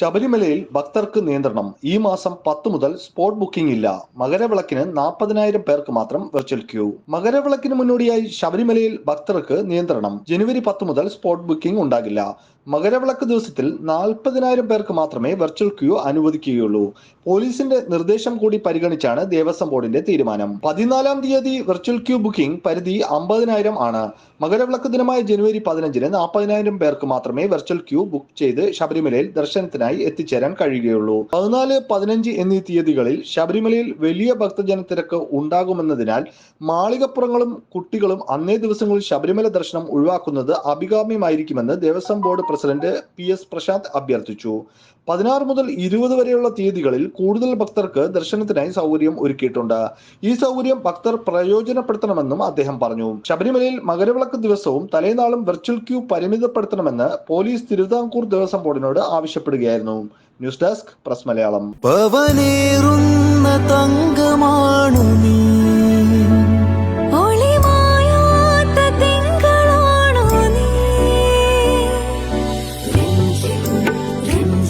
ശബരിമലയിൽ ഭക്തർക്ക് നിയന്ത്രണം. ഈ മാസം പത്ത് മുതൽ സ്പോട്ട് ബുക്കിംഗ് ഇല്ല. മകരവിളക്കിന് നാൽപ്പതിനായിരം പേർക്ക് മാത്രം വെർച്വൽ ക്യൂ മകരവിളക്കിന് മുന്നോടിയായി ശബരിമലയിൽ ഭക്തർക്ക് നിയന്ത്രണം. ജനുവരി പത്ത് മുതൽ സ്പോട്ട് ബുക്കിംഗ് ഉണ്ടാകില്ല. മകരവിളക്ക് ദിവസത്തിൽ നാൽപ്പതിനായിരം പേർക്ക് മാത്രമേ വെർച്വൽ ക്യൂ അനുവദിക്കുകയുള്ളൂ. പോലീസിന്റെ നിർദ്ദേശം കൂടി പരിഗണിച്ചാണ് ദേവസ്വം ബോർഡിന്റെ തീരുമാനം. പതിനാലാം തീയതി വെർച്വൽ ക്യൂ ബുക്കിംഗ് പരിധി അമ്പതിനായിരം ആണ്. മകരവിളക്ക് ദിനമായ ജനുവരി പതിനഞ്ചിന് നാൽപ്പതിനായിരം പേർക്ക് മാത്രമേ വെർച്വൽ ക്യൂ ബുക്ക് ചെയ്ത് ശബരിമലയിൽ ദർശനത്തിനായി എത്തിച്ചേരാൻ കഴിയുകയുള്ളൂ. പതിനാല് പതിനഞ്ച് എന്നീ തീയതികളിൽ ശബരിമലയിൽ വലിയ ഭക്തജനത്തിരക്ക് ഉണ്ടാകുമെന്നതിനാൽ മാളികപ്പുറങ്ങളും കുട്ടികളും അന്നേ ദിവസങ്ങളിൽ ശബരിമല ദർശനം ഒഴിവാക്കുന്നത് അഭികാമ്യമായിരിക്കുമെന്ന് Devaswom board president P S Prasanth അഭ്യർത്ഥിച്ചു. പതിനാറ് മുതൽ ഇരുപത് വരെയുള്ള തീയതികളിൽ കൂടുതൽ ഭക്തർക്ക് ദർശനത്തിനായി സൗകര്യം ഒരുക്കിയിട്ടുണ്ട്. ഈ സൗകര്യം ഭക്തർ പ്രയോജനപ്പെടുത്തണമെന്നും അദ്ദേഹം പറഞ്ഞു. ശബരിമലയിൽ മകരവിളക്ക് ദിവസവും തലേനാളും വെർച്വൽ ക്യൂ പരിമിതപ്പെടുത്തണമെന്ന് പോലീസ് തിരുവിതാംകൂർ ദേവസ്വം ബോർഡിനോട് ആവശ്യപ്പെടുകയായിരുന്നു. News desk press Malayalam. തങ്കമാണു